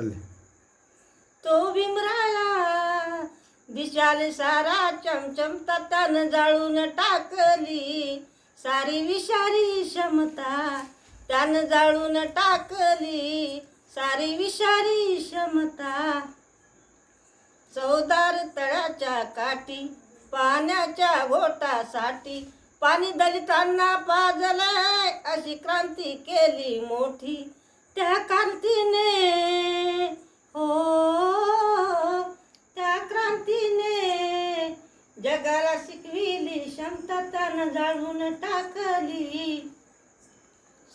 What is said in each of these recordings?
चल तो भीमराया विशाल सारा चमचम तन जाळून टाकली. सारी विषारी क्षमता त्यानं जाळून टाकली. सारी विषारी क्षमता चौदार तळाच्या काठी पाण्याच्या घोटासाठी पाणी दलितांना पाजलंय अशी क्रांती केली मोठी. त्या का जगाला शिकविली क्षमता त्यानं जाळून टाकली.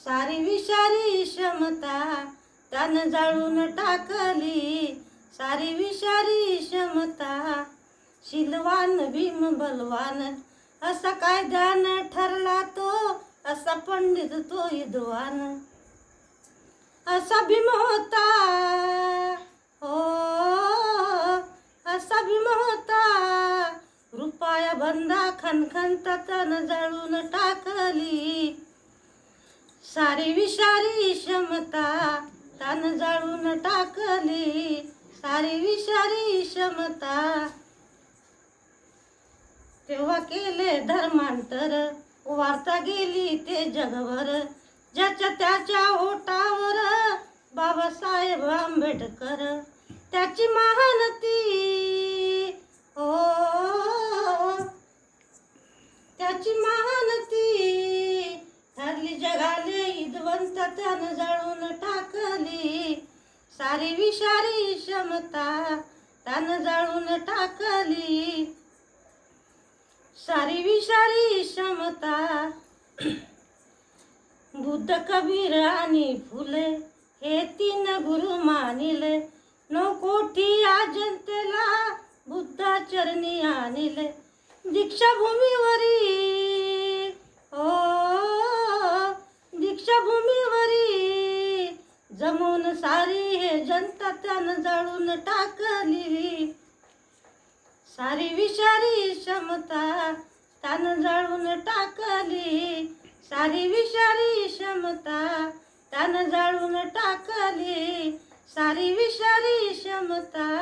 सारी विषारी क्षमता त्यानं जाळून टाकली. सारी विषारी क्षमता शिलवान भीम बलवान असा काय ध्यान ठरला तो? असा पंडित तो विद्वान. असा भीम रुपया बंदा खनखन तन जळून टाकली. सारी विषारी क्षमता तन जळून टाकली. सारी विषारी क्षमता. तेव्हा केले धर्मांतर वार्ता गेली ते जगभर. ज्याच्या त्याच्या ओटावर बाबासाहेब आंबेडकर. त्याची महानती हो त्याची महानती ठरली जगाले इदवंत त्यानं जाळून टाकली. सारी विषारी क्षमता त्यानं जाळून टाकली. सारी विषारी क्षमता बुद्ध कबीर आणि फुले हे तीन गुरु मानिले. नो कोठी जनतेला बुद्धाचरणी आणले. दीक्षाभूमीवरी. ओ दीक्षाभूमीवरी. जमून सारी हे जनता त्यानं जाळून टाकली. सारी विषारी क्षमता त्यानं जाळून टाकली. सारी विषारी क्षमता त्यानं जाळून टाकली. सारी विषारी क्षमता